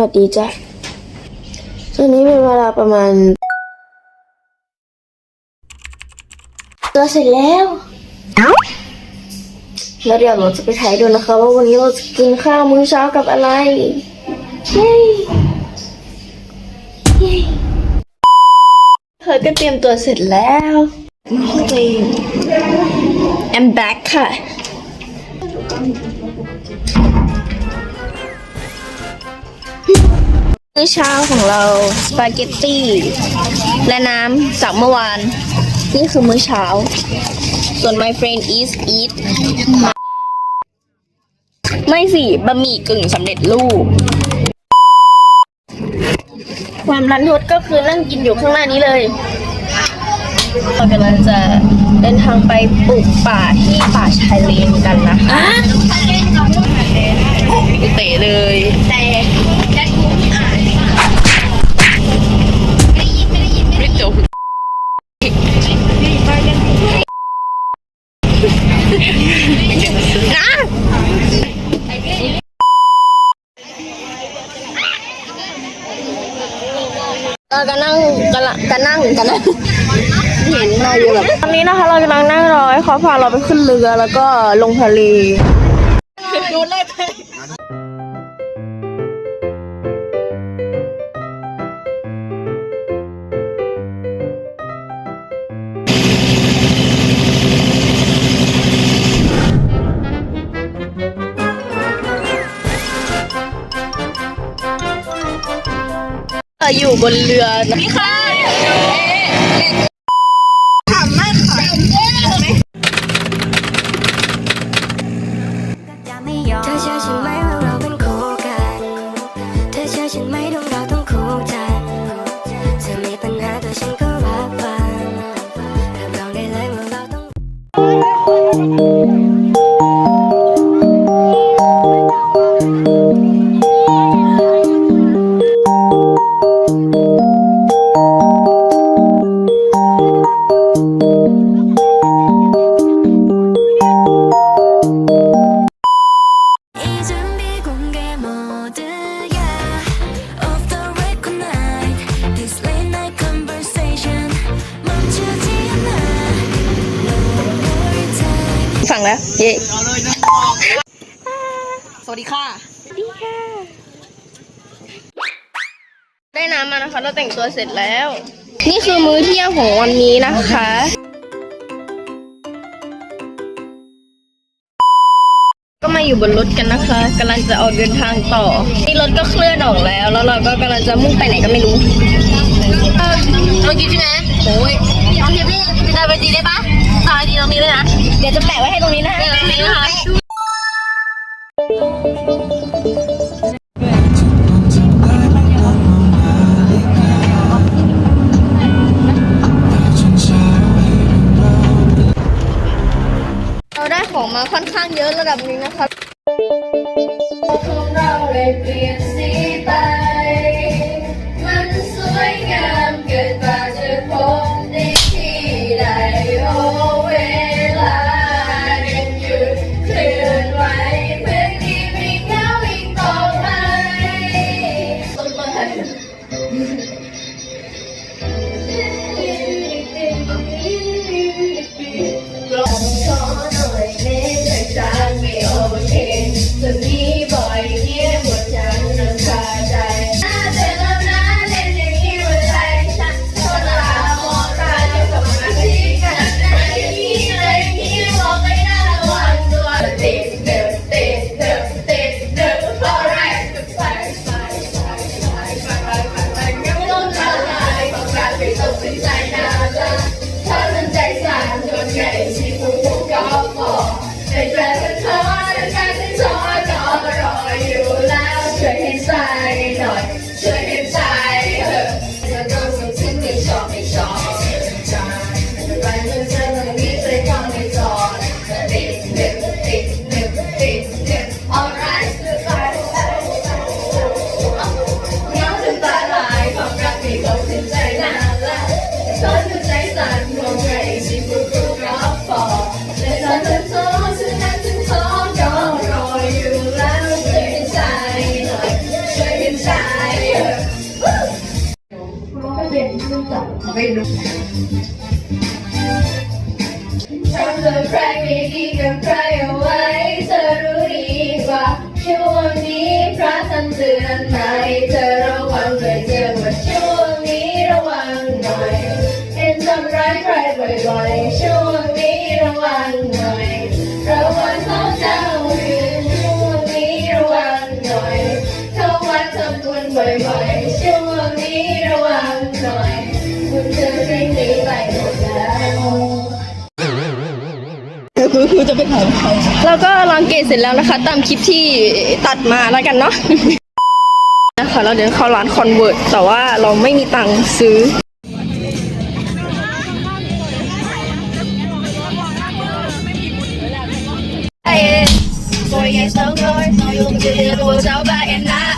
วัสดีจ้ะตอนนี้เป็นเวลาประมาณ ตัวเสร็จแล้วแล้วเดี๋ยวเราจะไปถ่ายดูนะคะ ว่าวันนี้เราจะกินข้าวมื้อเช้ากับอะไรเย้เย้เธอก็เตรียมตัวเสร็จแล้วโอเค I'm back ค่ะ มื้อเช้าของเราสปาเกตตี้และน้ำจากเมื่อวาน นี่คือมื้อเช้า ส่วน my friend is eat ไม่สิบะหมี่กึ่งสำเร็จรูป ความรันทดก็คือนั่งกินอยู่ข้างหน้านี้เลยเรากำลังจะเดินทางไปปลูกป่าที่ป่าชายเลนกันนะคะเตะเลยแต่ นะเราก็นั่งกันละกันนั่งกันนั่งเห็นมาอยู่แบบตอนนี้นะคะ เรากำลังนั่งรอให้เขาพาเราไปขึ้นเรือแล้วก็ลงทะเลดูเล อยู่บนเรือนะพี่คะ แล้ว เย้สวัสดีค่ะ ได้น้ำมานะคะ เราแต่งตัวเสร็จแล้ว นี่คือมื้อเที่ยงของวันนี้นะคะ ก็มาอยู่บนรถกันนะคะกำลังจะออกเดินทางต่อ นี่รถก็เคลื่อนออกแล้ว แล้วเราก็กำลังจะมุ่งไปไหนก็ไม่รู้เมื่อกี้ใช่ไหมโอ้ยเอาเทียบดิเดินไปดีได้ปะ มาค่อนข้างเยอะระดับนี้นะคะ ดูทำเธอใครไม่ดีกับใครเอาไว้เธอรู้ดีกว่าช่วงนี้พระท่านเตือนมาให้เธอระวังเลยเจอว่าช่วงนี้ระวังหน่อยเห็นทำร้ายใครบ่อยๆ เราก็ลองเกตเสร็จแล้วนะคะ ตามคลิปที่ตัดมาแล้วกันเนาะนะคะเราเดินเข้าร้านคอนเวิร์ตแต่ว่าเราไม่มีตังค์ซื้อ Boy, it's so good. You did what's over and I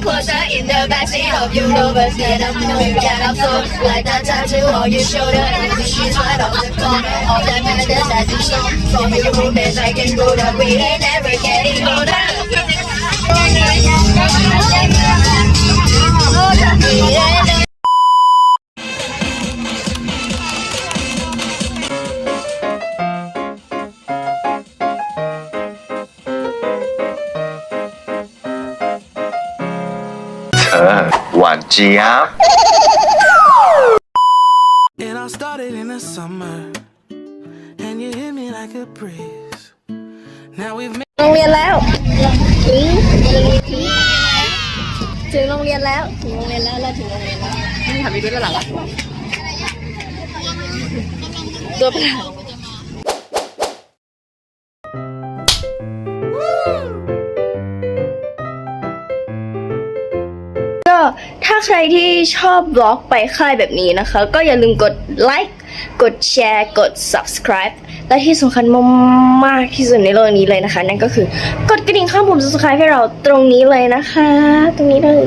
in closer in the backseat of your Rover. Stand up, know you get up so like that tattoo on your shoulder. And the sheets right off the corner. All that madness that you saw from your roommates, I can go that we ain't never getting older. Yeah. เอ หวานเจี๊ยบ It all started in the summer, and you hit me like a breeze. Now we've made โรงเรียนแล้ว ถึงถึงโรงเรียนแล้ว ถึงโรงเรียนแล้ว เราถึงโรงเรียนแล้วนี่ทำไปด้วยหลังอะตัวเปล่า ใครที่ชอบบล็อกไปค่ายแบบนี้นะคะ ก็อย่าลืมกดไลค์กดแชร์ กด subscribe และที่สำคัญมากที่สุดในโลกนี้เลยนะคะ นั่นก็คือกดกระดิ่งข้างปุ่ม subscribe ให้เราตรงนี้เลยนะคะ ตรงนี้เลย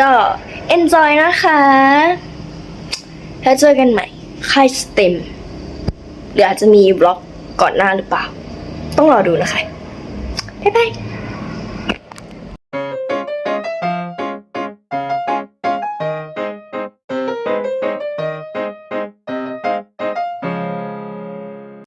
ก็ enjoy นะคะ แล้วเจอกันใหม่ค่ายสเต็มหรืออาจจะมีบล็อกก่อนหน้าหรือเปล่า ต้องรอดูนะคะ บ๊ายบาย